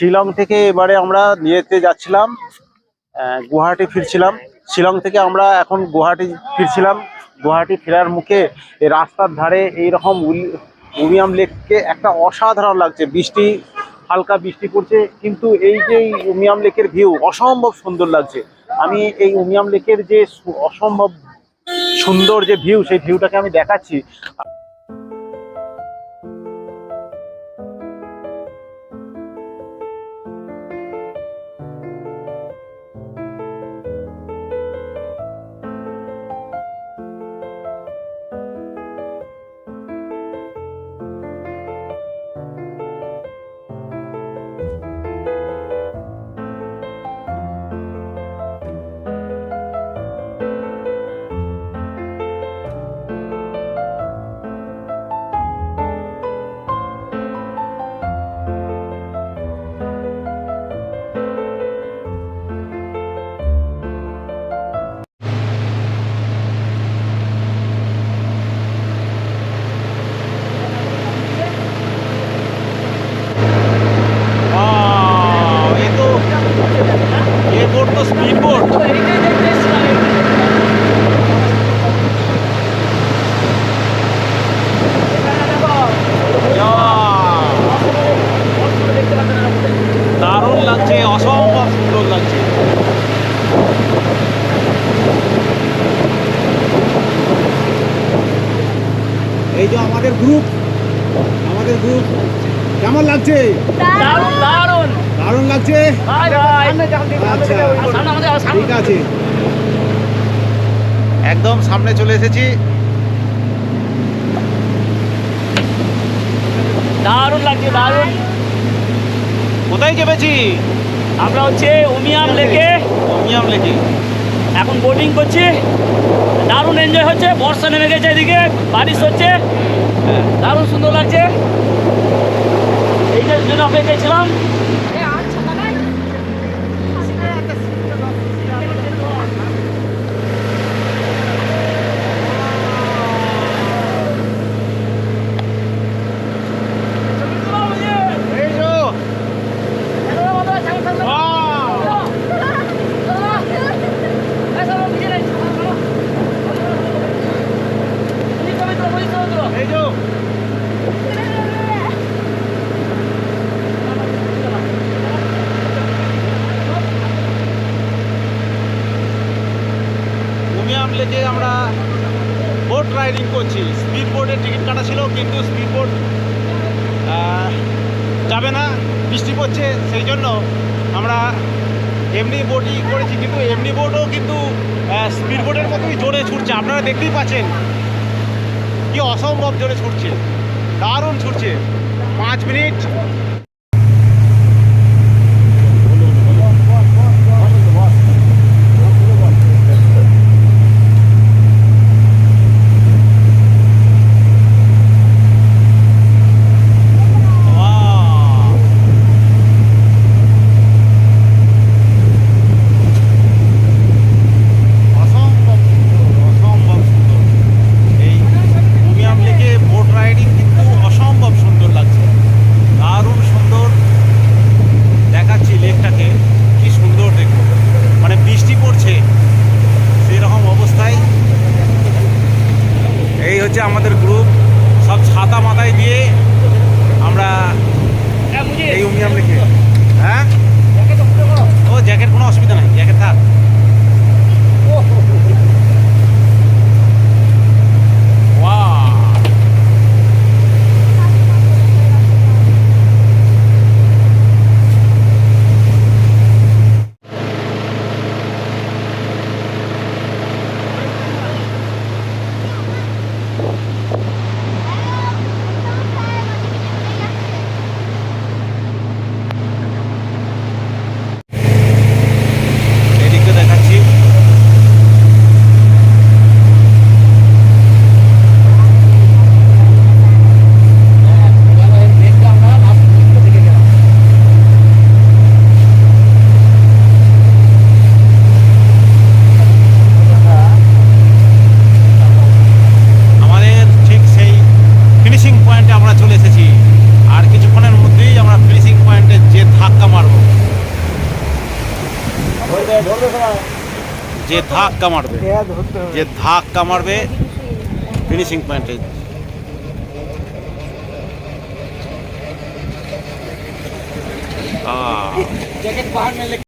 শিলং থেকে এবারে আমরা নিয়েতে যাচ্ছিলাম গুয়াহাটি ফিরছিলাম। শিলং থেকে আমরা এখন গুয়াহাটি ফিরছিলাম। গুয়াহাটি ফেরার মুখে রাস্তার ধারে এইরকম উমিয়াম লেককে একটা অসাধারণ লাগছে। বৃষ্টি, হালকা বৃষ্টি পড়ছে, কিন্তু এই যে উমিয়াম লেকের ভিউ অসম্ভব সুন্দর লাগছে। আমি এই উমিয়াম লেকের যে অসম্ভব সুন্দর যে ভিউ, সেই ভিউটাকে আমি দেখাচ্ছি। দারুণ লাগছে অসম্ভব সুন্দর লাগছে। এই যে আমাদের গ্রুপ আমাদের গ্রুপ কেমন লাগছে? দারুণ লাগছে? আচ্ছা সামনে ঠিক আছে। একদম সামনে চলে এসেছি। দারুণ লাগছে দারুণ। কোথায় চেপেছি? আমরা হচ্ছে উমিয়াম লেকে। উমিয়াম লেকে। এখন বোটিং করছি। দারুণ এনজয় হচ্ছে বর্ষা নেমে গেছে এদিকে বারিশ হচ্ছে। দারুণ সুন্দর লাগছে। এইটার জন্য অপেক্ষায় ছিলাম এই যো এই যো উমিয়াম লেকে আমরা বোট রাইডিং করছি। স্পিড বোটের টিকিট কাটা ছিল, কিন্তু স্পিড বোট যাবে না, বৃষ্টি পড়ছে, সেই জন্য আমরা এমনি বোটই করেছি, কিন্তু এমনি বোটও কিন্তু স্পিড বোটের মতোই জোরে ছুটছে। আপনারা দেখতেই পাচ্ছেন কি অসম্ভব জোরে ছুটছে। দারুণ ছুটছে। পাঁচ মিনিট Wow! অসম্ভব সুন্দর, অসম্ভব সুন্দর। এই উমিয়াম লেকে বোট রাইডিং কিন্তু অসম্ভব সুন্দর লাগছে দারুণ সুন্দর দেখাচ্ছি লেকটাকে কি সুন্দর দেখো মানে বৃষ্টি পড়ছে সেরকম অবস্থায় এই হচ্ছে আমাদের গ্রুপ সব ছাতা মাথায় দিয়ে আমরা এই উমিয়াম লিখে হ্যাঁ? ও, জ্যাকেট কোনো অসুবিধা নাই, জ্যাকেট থাক। যে ধাক্কা মারবে যে ধাক্কা মারবে ফিনিশিং পয়েন্টে আহ।